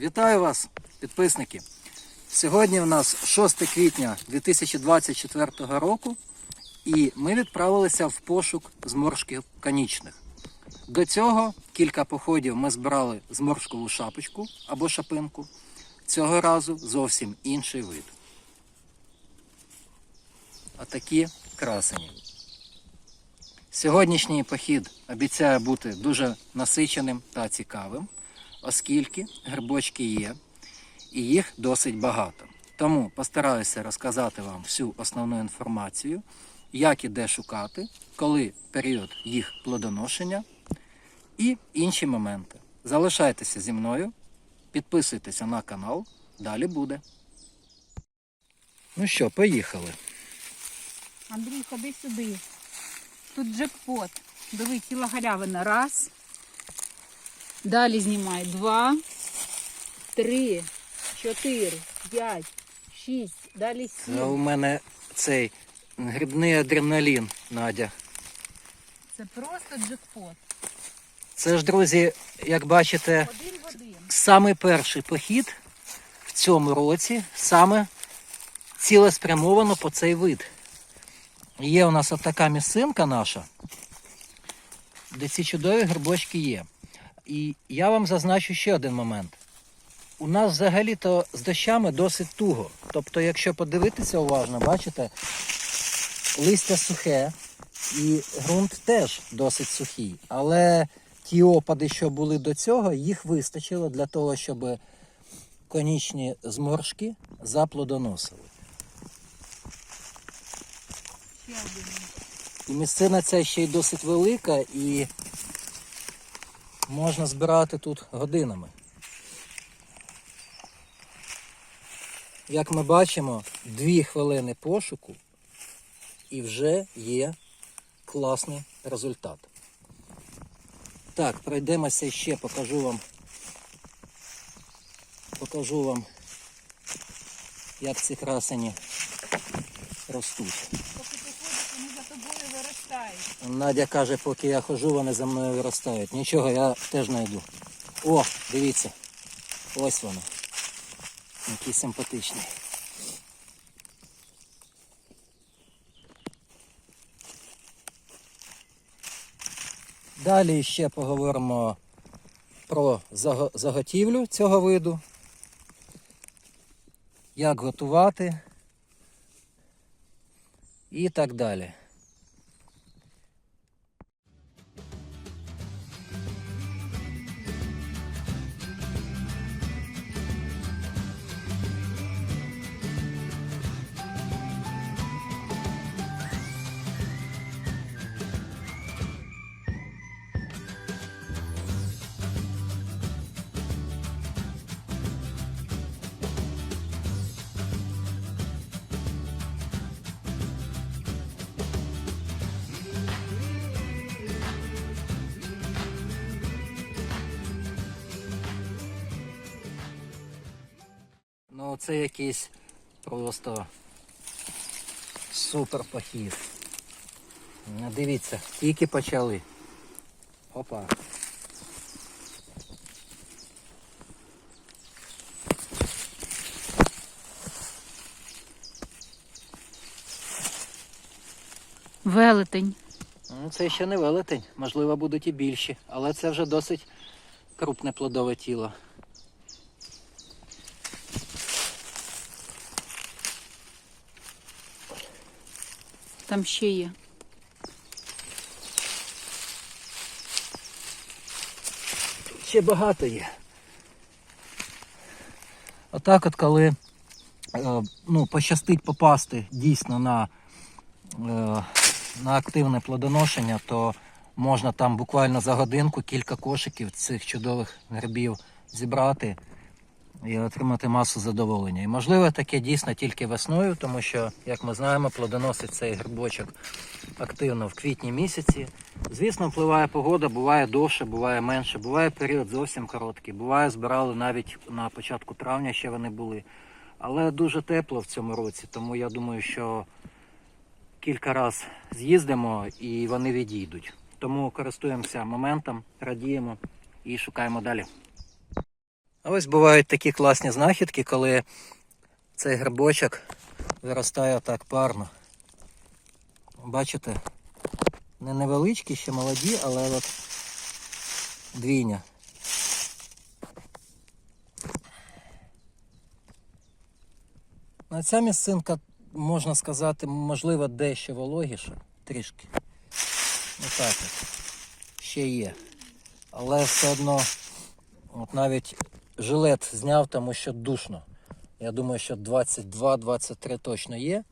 Вітаю вас, підписники! Сьогодні у нас 6 квітня 2024 року, і ми відправилися в пошук зморшків конічних. До цього кілька походів ми збирали зморшкову шапочку або шапинку. Цього разу зовсім інший вид. Отакі красені. Сьогоднішній похід обіцяє бути дуже насиченим та цікавим, оскільки грибочки є і їх досить багато. Тому постараюся розказати вам всю основну інформацію, як і де шукати, коли період їх плодоношення і інші моменти. Залишайтеся зі мною, підписуйтеся на канал, далі буде. Ну що, поїхали. Андрій, ходи сюди. Тут джекпот. Диви, ціла галявина. Раз. Далі знімай. Два, три, чотири, п'ять, шість. Далі Це у мене цей грибний адреналін, Надя. Це просто джекпот. Це ж, друзі, як бачите, Один в один. саме перший похід в цьому році, саме цілеспрямовано по цей вид. Є у нас от така місцинка наша, де ці чудові грибочки є. І я вам зазначу ще один момент. У нас взагалі-то з дощами досить туго. Тобто, якщо подивитися уважно, бачите, листя сухе і ґрунт теж досить сухий. Але ті опади, що були до цього, їх вистачило для того, щоб конічні зморшки заплодоносили. І місцина ця ще й досить велика і можна збирати тут годинами. Як ми бачимо, дві хвилини пошуку і вже є класний результат. Так, пройдемося ще, покажу вам. Покажу вам, як ці красені ростуть. Поки ти ходиш, вони за тобою виростають. Надя каже, поки я хожу, вони за мною виростають. Нічого, я теж знайду. О, дивіться. Ось воно. Який симпатичний. Далі ще поговоримо про заготівлю цього виду, як готувати і так далі. Ну, це якийсь просто супер похід. Ну, Дивіться, тільки почали. Опа. Велетень. Ну, Це ще не велетень, можливо, будуть і більші, але це вже досить крупне плодове тіло. Там ще є. Ще багато є. Отак от коли е, ну, пощастить попасти дійсно на, е, на активне плодоношення, то можна там буквально за годинку кілька кошиків цих чудових грибів зібрати і отримати масу задоволення. І можливо таке дійсно тільки весною, тому що, як ми знаємо, плодоносить цей грибочок активно в квітні місяці. Звісно, впливає погода, буває довше, буває менше, буває період зовсім короткий, буває збирали навіть на початку травня ще вони були. Але дуже тепло в цьому році, тому я думаю, що кілька разів з'їздимо і вони відійдуть. Тому користуємося моментом, радіємо і шукаємо далі. А ось бувають такі класні знахідки, коли цей грибочок виростає так парно. Бачите, не невеличкі, ще молоді, але от двійня. На ця місцинка, можна сказати, можливо, дещо вологіша, трішки. Ну так. Ще є. Але все одно, от навіть жилет зняв, тому що душно. Я думаю, що 22-23 точно є.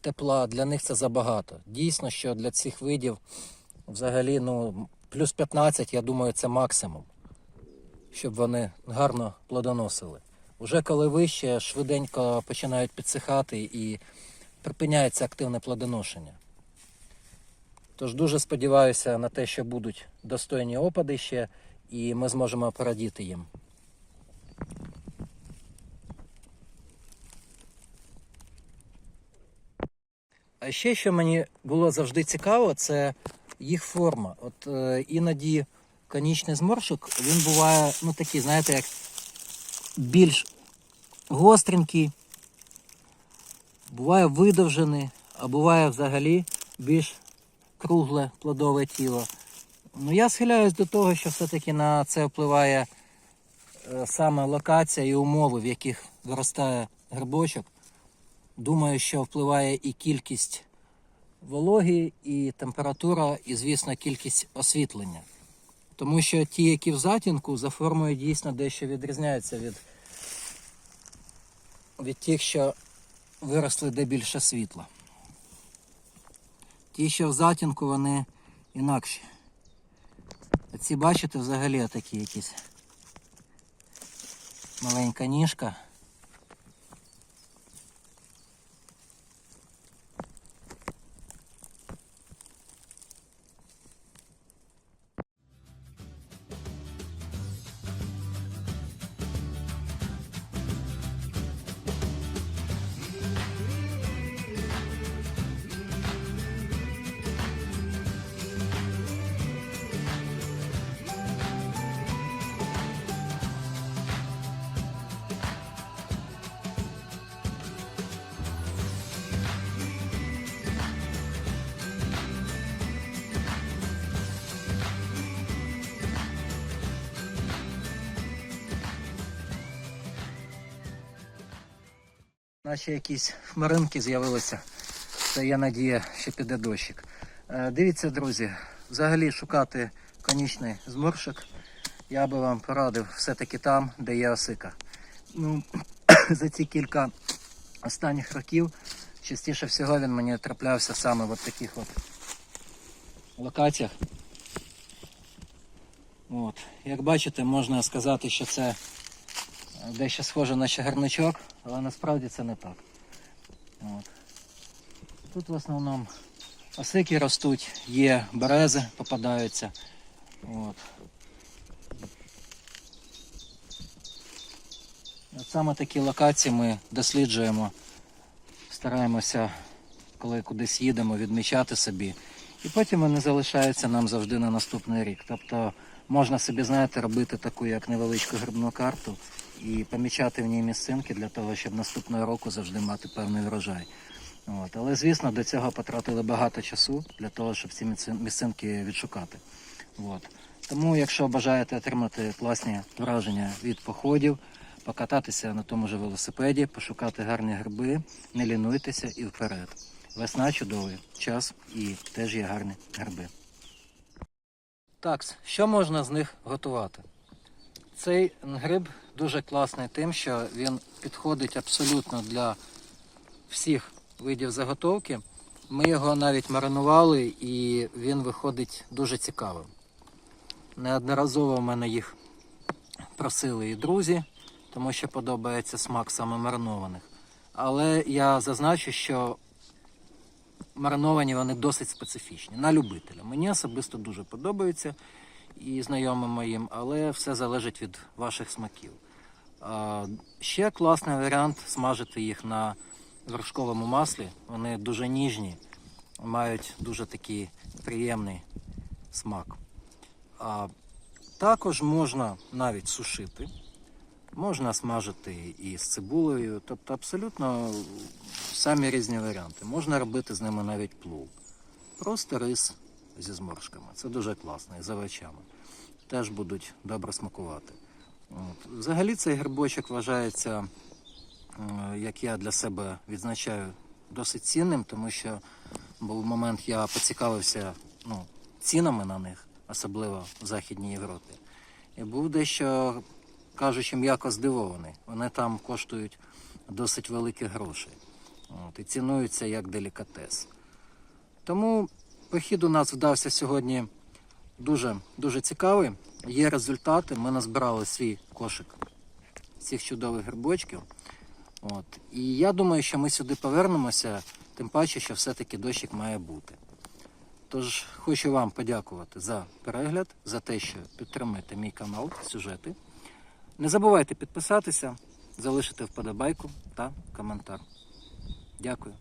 Тепла для них це забагато. Дійсно, що для цих видів взагалі ну, плюс 15, я думаю, це максимум, щоб вони гарно плодоносили. Уже коли вище, швиденько починають підсихати і припиняється активне плодоношення. Тож дуже сподіваюся на те, що будуть достойні опади ще, і ми зможемо порадіти їм. А ще, що мені було завжди цікаво, це їх форма. От е, іноді конічний зморшок, він буває, ну такий, знаєте, як більш гостренький, буває видовжений, а буває взагалі більш кругле плодове тіло. Ну, я схиляюсь до того, що все-таки на це впливає е, саме локація і умови, в яких виростає грибочок. Думаю, що впливає і кількість вологи, і температура, і, звісно, кількість освітлення. Тому що ті, які в затінку, за формою дійсно дещо відрізняються від, від тих, що виросли де більше світла. Ті, що в затінку, вони інакші. А ці, бачите, взагалі такі якісь маленька ніжка. Наче якісь хмаринки з'явилися. Це є надія, що піде дощик. Е, Дивіться, друзі, взагалі шукати конічний зморшок. Я би вам порадив все-таки там, де є осика. Ну, за ці кілька останніх років частіше всього він мені траплявся саме в таких от локаціях. От. Як бачите, можна сказати, що це дещо схоже на чагарничок, але насправді це не так. От. Тут в основному осики ростуть, є берези попадаються. От. От саме такі локації ми досліджуємо, стараємося, коли кудись їдемо, відмічати собі. І потім вони залишаються нам завжди на наступний рік. Тобто можна собі, знаєте, робити таку як невеличку грибну карту і помічати в ній місцинки для того, щоб наступного року завжди мати певний врожай. От. Але, звісно, до цього потратили багато часу для того, щоб ці місцинки відшукати. От. Тому, якщо бажаєте отримати класні враження від походів, покататися на тому ж велосипеді, пошукати гарні гриби, не лінуйтеся і вперед. Весна чудовий час і теж є гарні гриби. Так, що можна з них готувати? Цей гриб дуже класний тим, що він підходить абсолютно для всіх видів заготовки. Ми його навіть маринували і він виходить дуже цікавим. Неодноразово в мене їх просили і друзі, тому що подобається смак саме маринованих. Але я зазначу, що мариновані вони досить специфічні на любителя. Мені особисто дуже подобаються і знайомим моїм, але все залежить від ваших смаків. Ще класний варіант смажити їх на вершковому маслі. Вони дуже ніжні, мають дуже такий приємний смак. Також можна навіть сушити. Можна смажити і з цибулею, тобто абсолютно самі різні варіанти. Можна робити з ними навіть плов. Просто рис зі зморшками. Це дуже класно, і з овочами. Теж будуть добре смакувати. От. Взагалі цей грибочок вважається, як я для себе відзначаю, досить цінним, тому що був момент, я поцікавився ну, цінами на них, особливо в Західній Європі. І був дещо, кажучи, м'яко здивований. Вони там коштують досить великі гроші. От, і цінуються як делікатес. Тому похід у нас вдався сьогодні дуже, дуже цікавий. Є результати. Ми назбирали свій кошик цих чудових грибочків. От. І я думаю, що ми сюди повернемося, тим паче, що все-таки дощик має бути. Тож хочу вам подякувати за перегляд, за те, що підтримуєте мій канал, сюжети. Не забувайте підписатися, залишити вподобайку та коментар. Дякую.